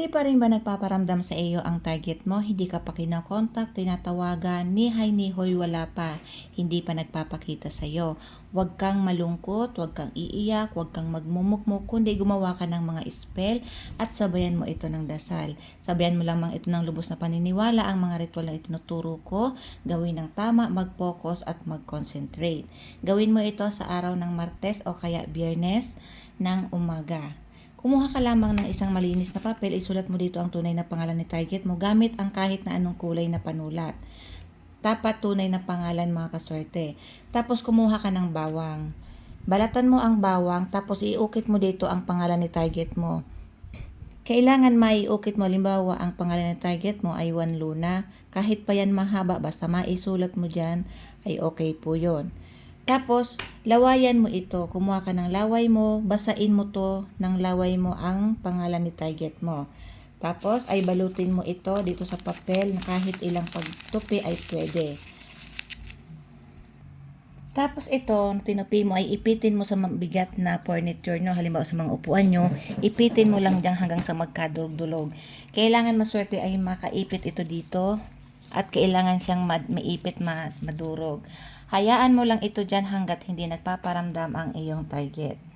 Hindi pa rin ba nagpaparamdam sa iyo ang target mo? Hindi ka pa kinakontak, tinatawagan, ni hay wala pa. Hindi pa nagpapakita sa iyo. Huwag kang malungkot, huwag kang iiyak, huwag kang magmumukmuk, kundi gumawa ka ng mga spell at sabayan mo ito ng dasal. Sabayan mo lamang ito ng lubos na paniniwala ang mga ritual na itinuturo ko. Gawin ng tama, mag-focus at mag-concentrate. Gawin mo ito sa araw ng Martes o kaya Biyernes ng umaga. Kumuha ka lamang ng isang malinis na papel, isulat mo dito ang tunay na pangalan ni target mo gamit ang kahit na anong kulay na panulat. Tapat tunay na pangalan mga kaswerte. Tapos kumuha ka ng bawang. Balatan mo ang bawang tapos iukit mo dito ang pangalan ni target mo. Kailangan maiukit mo, limbawa, ang pangalan ng target mo ay Juan Luna. Kahit pa yan mahaba, basta maisulat mo dyan, ay okay po yon. Tapos, lawayan mo ito. Kumuha ka ng laway mo, basain mo to ng laway mo ang pangalan ni target mo. Tapos, ay balutin mo ito dito sa papel na kahit ilang pagtupi ay pwede. Tapos ito, tinupi mo ay ipitin mo sa mabigat na furniture nyo, halimbawa sa mga upuan nyo, ipitin mo lang dyan hanggang sa magkadulog-dulog. Kailangan maswerte ay makaipit ito dito at kailangan siyang maipit ma- madurog. Hayaan mo lang ito dyan hanggat hindi nagpaparamdam ang iyong target.